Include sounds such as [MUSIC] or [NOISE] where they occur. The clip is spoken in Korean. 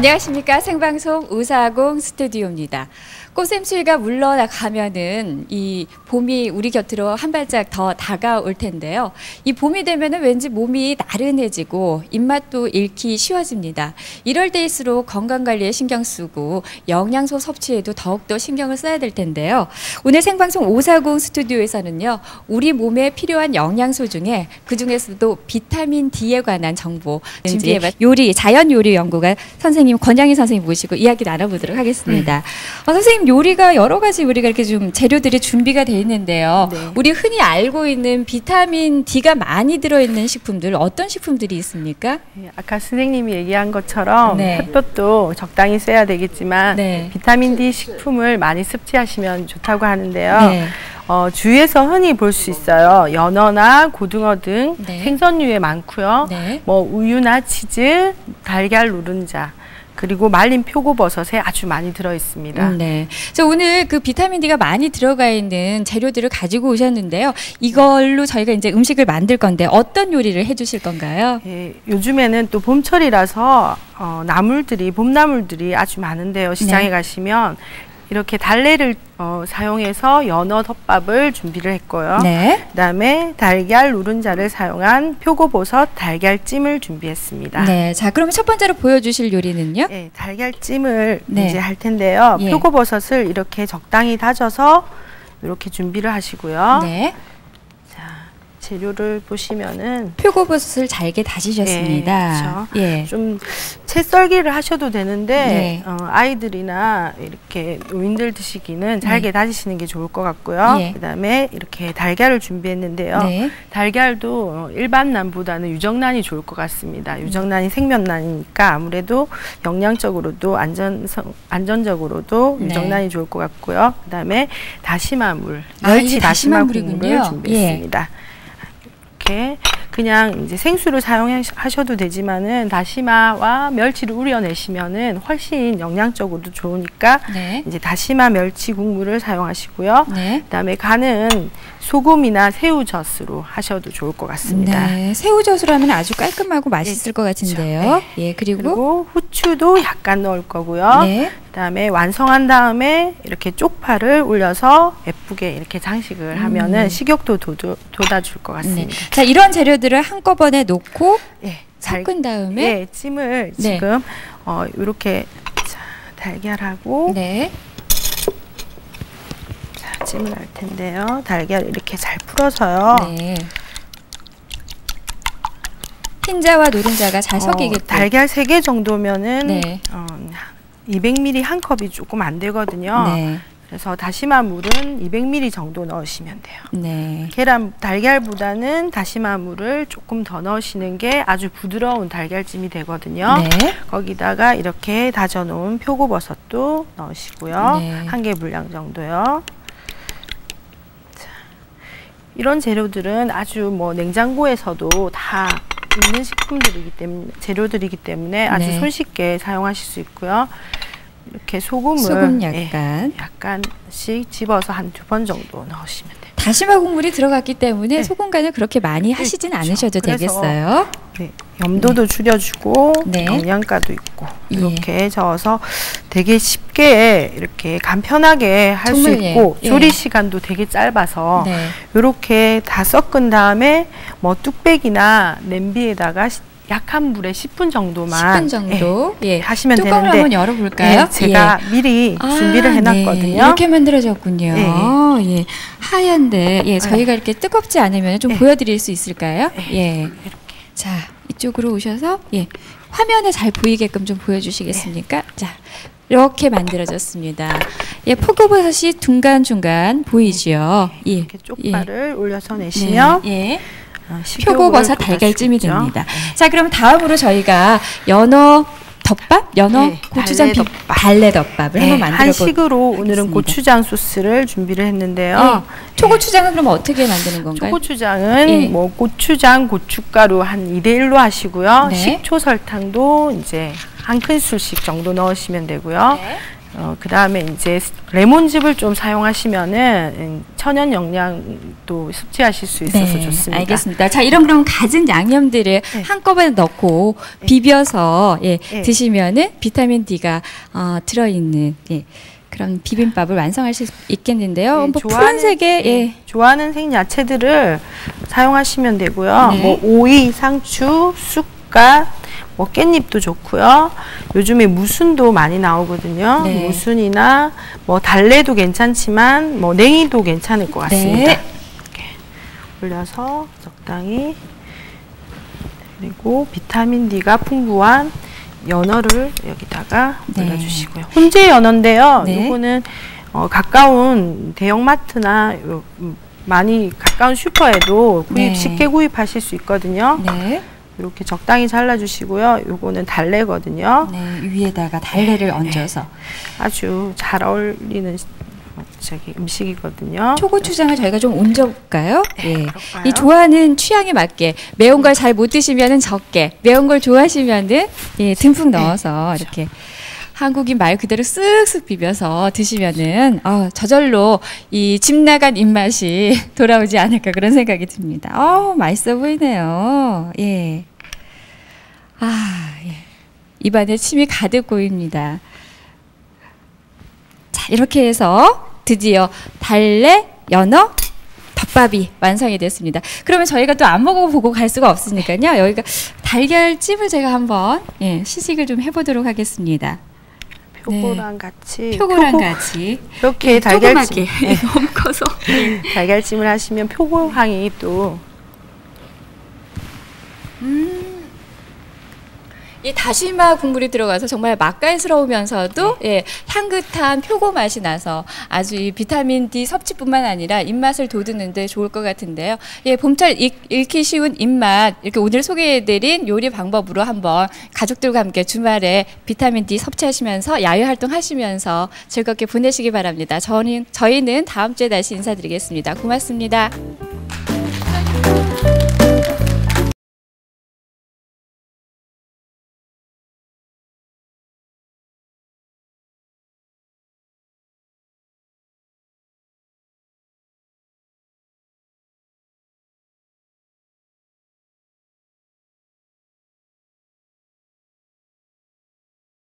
안녕하십니까 생방송 우사공 스튜디오입니다. 꽃샘추위가 물러가면은 이 봄이 우리 곁으로 한 발짝 더 다가올 텐데요. 이 봄이 되면은 왠지 몸이 나른해지고 입맛도 잃기 쉬워집니다. 이럴 때일수록 건강 관리에 신경 쓰고 영양소 섭취에도 더욱더 신경을 써야 될 텐데요. 오늘 생방송 오사공 스튜디오에서는요. 우리 몸에 필요한 영양소 중에 그 중에서도 비타민 D에 관한 정보 준비해 요리 자연 요리 연구가 선생님 권양희 선생님 모시고 이야기 나눠보도록 하겠습니다. 어, 선생님 요리가 여러 가지 우리가 이렇게 좀 재료들이 준비가 돼 있는데요. 네. 우리 흔히 알고 있는 비타민 D가 많이 들어있는 식품들 어떤 식품들이 있습니까? 예, 아까 선생님이 얘기한 것처럼 네. 햇볕도 적당히 쐬야 되겠지만 네. 비타민 D 식품을 많이 섭취하시면 좋다고 하는데요. 네. 어, 주위에서 흔히 볼 수 있어요. 연어나 고등어 등 네. 생선류에 많고요. 네. 뭐 우유나 치즈, 달걀 노른자 그리고 말린 표고버섯에 아주 많이 들어 있습니다. 음, 네. 저 오늘 그 비타민 D가 많이 들어가 있는 재료들을 가지고 오셨는데요. 이걸로 저희가 이제 음식을 만들 건데 어떤 요리를 해 주실 건가요? 예, 요즘에는 또 봄철이라서 어, 나물들이 봄나물들이 아주 많은데요. 시장에 네. 가시면 이렇게 달래를 어, 사용해서 연어 덮밥을 준비를 했고요. 네. 그다음에 달걀 노른자를 사용한 표고버섯 달걀찜을 준비했습니다. 네. 자, 그럼 첫 번째로 보여 주실 요리는요? 예, 달걀찜을 네. 이제 할 텐데요. 예. 표고버섯을 이렇게 적당히 다져서 이렇게 준비를 하시고요. 네. 재료를 보시면은 표고버섯을 잘게 다지셨습니다. 네, 그렇죠. 예. 좀 채썰기를 하셔도 되는데 네. 어, 아이들이나 이렇게 노인들 드시기는 잘게 다지시는 게 좋을 것 같고요. 예. 그다음에 이렇게 달걀을 준비했는데요. 네. 달걀도 어, 일반 난보다는 유정란이 좋을 것 같습니다. 유정란이 생면란이니까 아무래도 영양적으로도 안전성 안전적으로도 네. 유정란이 좋을 것 같고요. 그다음에 다시마 물, 아, 멸치 이게 다시마. 국물을 준비했습니다. 이렇게 그냥 이제 생수를 사용하셔도 되지만은 다시마와 멸치를 우려내시면은 훨씬 영양적으로도 좋으니까 네. 이제 다시마 멸치 국물을 사용하시고요. 네. 그다음에 간은 소금이나 새우젓으로 하셔도 좋을 것 같습니다. 네. 새우젓으로 하면 아주 깔끔하고 맛있을 것 같은데요. 예, 그리고, 그리고 후추도 약간 넣을 거고요. 네. 그다음에 완성한 다음에 이렇게 쪽파를 올려서 예쁘게 이렇게 장식을 하면은 식욕도 돋우, 돋아줄 것 네. 같습니다. 자, 이런 재료들을 한꺼번에 놓고 예, 달- 섞은 다음에 예, 찜을 네. 지금 어 이렇게 자, 달걀하고 네. 자, 찜을 할 텐데요. 달걀 이렇게 잘 풀어서요. 네. 흰자와 노른자가 잘 어, 섞이게끔. 달걀 세개 정도면은 네. 어, 200ml 한 컵이 조금 안 되거든요. 네. 그래서 다시마 물은 200ml 정도 넣으시면 돼요. 네. 계란 달걀보다는 다시마 물을 조금 더 넣으시는 게 아주 부드러운 달걀찜이 되거든요. 네. 거기다가 이렇게 다져 놓은 표고버섯도 넣으시고요. 네. 한개 분량 정도요. 자, 이런 재료들은 아주 뭐 냉장고에서도 다 있는 식품들이기 때문에 재료들이기 때문에 아주 네. 손쉽게 사용하실 수 있고요. 이렇게 소금을 소금 예, 약간. 약간씩 집어서 한 두 번 정도 넣으시면 돼요. 다시마 국물이 들어갔기 때문에 네. 소금 간을 그렇게 많이 하시진 그렇죠. 않으셔도 되겠어요. 네, 염도도 줄여주고 네. 영양가도 있고 예. 이렇게 저어서 되게 쉽게 이렇게 간편하게 할수 정말 예. 있고 예. 조리 시간도 되게 짧아서 네. 이렇게 다 섞은 다음에 뭐 뚝배기나 냄비에다가 시- 약한 불에 10분 정도만 10분 정도 예. 예, 하시면 뚜껑을 되는데 한번 열어볼까요? 예, 제가 미리 아, 준비를 해놨거든요. 네. 이렇게 만들어졌군요. 예, 예. 하얀데 예, 저희가 이렇게 뜨겁지 않으면 좀 예. 보여드릴 수 있을까요? 예, 예. 자 이쪽으로 오셔서 예 화면에 잘 보이게끔 좀 보여주시겠습니까? 자 이렇게 만들어졌습니다. 예 포고버섯이 중간 중간 보이지요? 예. 이렇게 쪽파를 올려서 내시면 네. 예. 어, 표고버섯 달걀찜이 돋아주겠죠. 됩니다. 자, 그럼 다음으로 저희가 연어 덮밥, 연어 네, 고추장 달래 비- 덮밥. 달래 덮밥을 네, 한번 만들어 한식으로 오늘은. 고추장 소스를 준비를 했는데요. 예. 초고추장은 그럼 어떻게 만드는 건가요? 초고추장은 예. 뭐 고추장, 고춧가루 한 2대 1로 하시고요. 네. 식초, 설탕도 이제 한 큰술씩 정도 넣으시면 되고요. 네. 어, 그 다음에 이제 레몬즙을 좀 사용하시면은 음, 천연 영양도 섭취하실 수 있어서 좋습니다. 네, 알겠습니다. 자, 이런 그럼 갖은 양념들을 네. 한꺼번에 넣고 네. 비벼서 예, 네. 드시면은 비타민 D가 어, 들어있는 예, 그런 비빔밥을 완성하실 수 있겠는데요. 네, 뭐 좋아하는- 푸른색의 네, 예, 좋아하는 생 야채들을 사용하시면 되고요. 네. 뭐 오이, 상추, 쑥갓, 뭐 깻잎도 좋고요. 요즘에 무순도 많이 나오거든요. 네. 무순이나 뭐 달래도 괜찮지만 뭐 냉이도 괜찮을 것 같습니다. 네. 이렇게 올려서 적당히 그리고 비타민 D가 풍부한 연어를 여기다가 네. 올려주시고요. 훈제 연어인데요. 네. 이거는 어, 가까운 대형마트나 요, 음, 많이 가까운 슈퍼에도 구입 네. 쉽게 구입하실 수 있거든요. 네, 이렇게 적당히 잘라주시고요. 요거는 달래거든요. 네, 위에다가 달래를 얹어서 아주 잘 어울리는 어, 저기 음식이거든요. 초고추장을 저희가 좀 얹어볼까요? 예. 그럴까요? 이 좋아하는 취향에 맞게 매운 걸 잘 못 드시면은 적게 매운 걸 좋아하시면은 예, 듬뿍 넣어서 이렇게 한국인 말 그대로 쓱쓱 비벼서 드시면은 어, 저절로 이 집 나간 입맛이 [LAUGHS] 돌아오지 않을까 그런 생각이 듭니다. 어, 맛있어 보이네요. 예. 아, 예. 입안에 침이 가득 고입니다. 자, 이렇게 해서 드디어 달래, 연어, 덮밥이 완성이 됐습니다. 그러면 저희가 또 안 먹어보고 갈 수가 없으니까요. 여기가 달걀찜을 제가 한번 예, 시식을 좀 해보도록 하겠습니다. 표고랑 같이 표고랑 표고- 같이. 이렇게 달걀찜. 조그맣게 네, [LAUGHS] 얹어서. 달걀찜을 하시면 표고 향이 또 이 다시마 국물이 들어가서 정말 맛깔스러우면서도 예, 향긋한 표고 맛이 나서 아주 이 비타민 D 섭취뿐만 아니라 입맛을 돋우는데 좋을 것 같은데요. 예, 봄철 익, 읽기 쉬운 입맛 이렇게 오늘 소개해드린 요리 방법으로 한번 가족들과 함께 주말에 비타민 D 섭취하시면서 야외 활동하시면서 즐겁게 보내시기 바랍니다. 저는 저희는 다음 주에 다시 인사드리겠습니다. 고맙습니다.